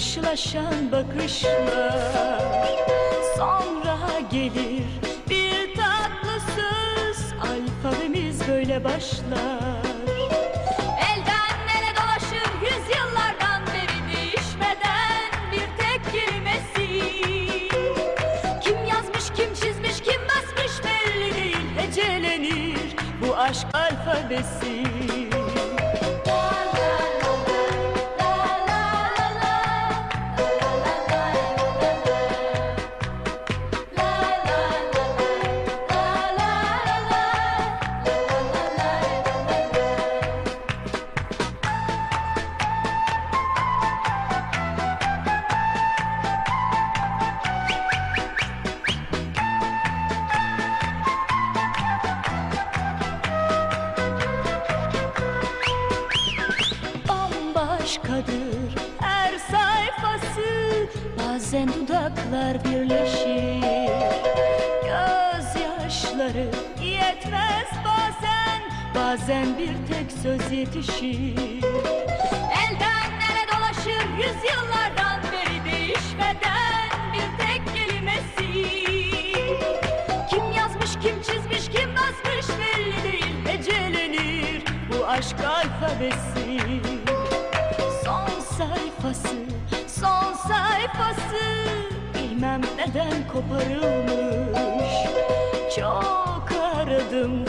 Karşılaşan bakışlar. Sonra gelir bir tatlı söz Alfabemiz böyle başlar. Elden ele dolaşır yüzyıllardan beri değişmeden bir tek kelimesi. Kim yazmış, kim çizmiş, kim basmış belli değil Hecelenir bu aşk alfabesi Bazen dudaklar birleşir. Gözyaşları yetmez bazen. Bazen bir tek söz yetişir. Elden ele dolaşır yüzyıllardan beri değişmeden bir tek kelimesi. Kim yazmış, kim çizmiş, kim basmış belli değil Hecelenir bu aşk alfabesi sayfası Bilmem neden koparılmış. Çok aradım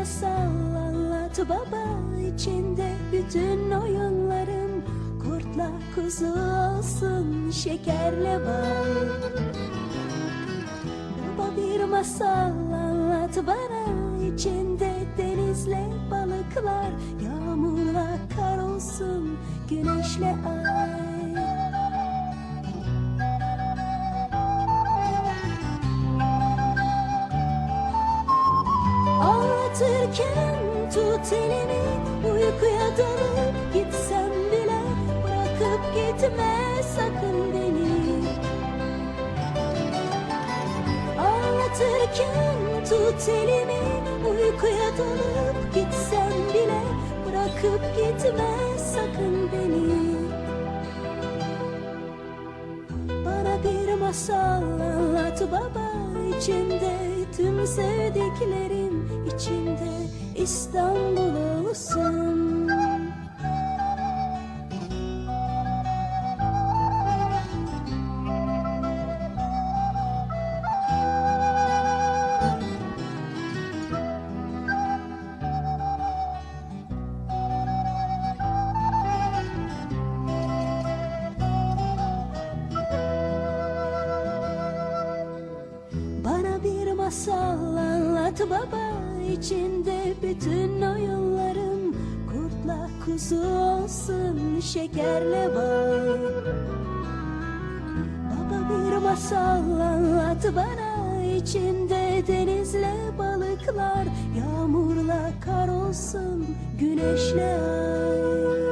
masal anlat baba içinde bütün oyunların Kurtla kuzu olsun şekerle bal. Baba bir masal anlat bana içinde denizle balıklar Yağmurla kar olsun güneşle ay Ağlatırken tut elimi Uykuya dalıp gitsem bile Bırakıp gitme sakın beni. Ağlatırken tut elimi Uykuya dalıp gitsem bile Bırakıp gitme sakın beni. Bana bir masal anlat baba içinde tüm sevdiklerim içinde İstanbul içinde bütün oyunlarım Kurtla kuzu olsun şekerle bal Baba bir masal anlat bana. İçinde denizle balıklar Yağmurla kar olsun güneşle ay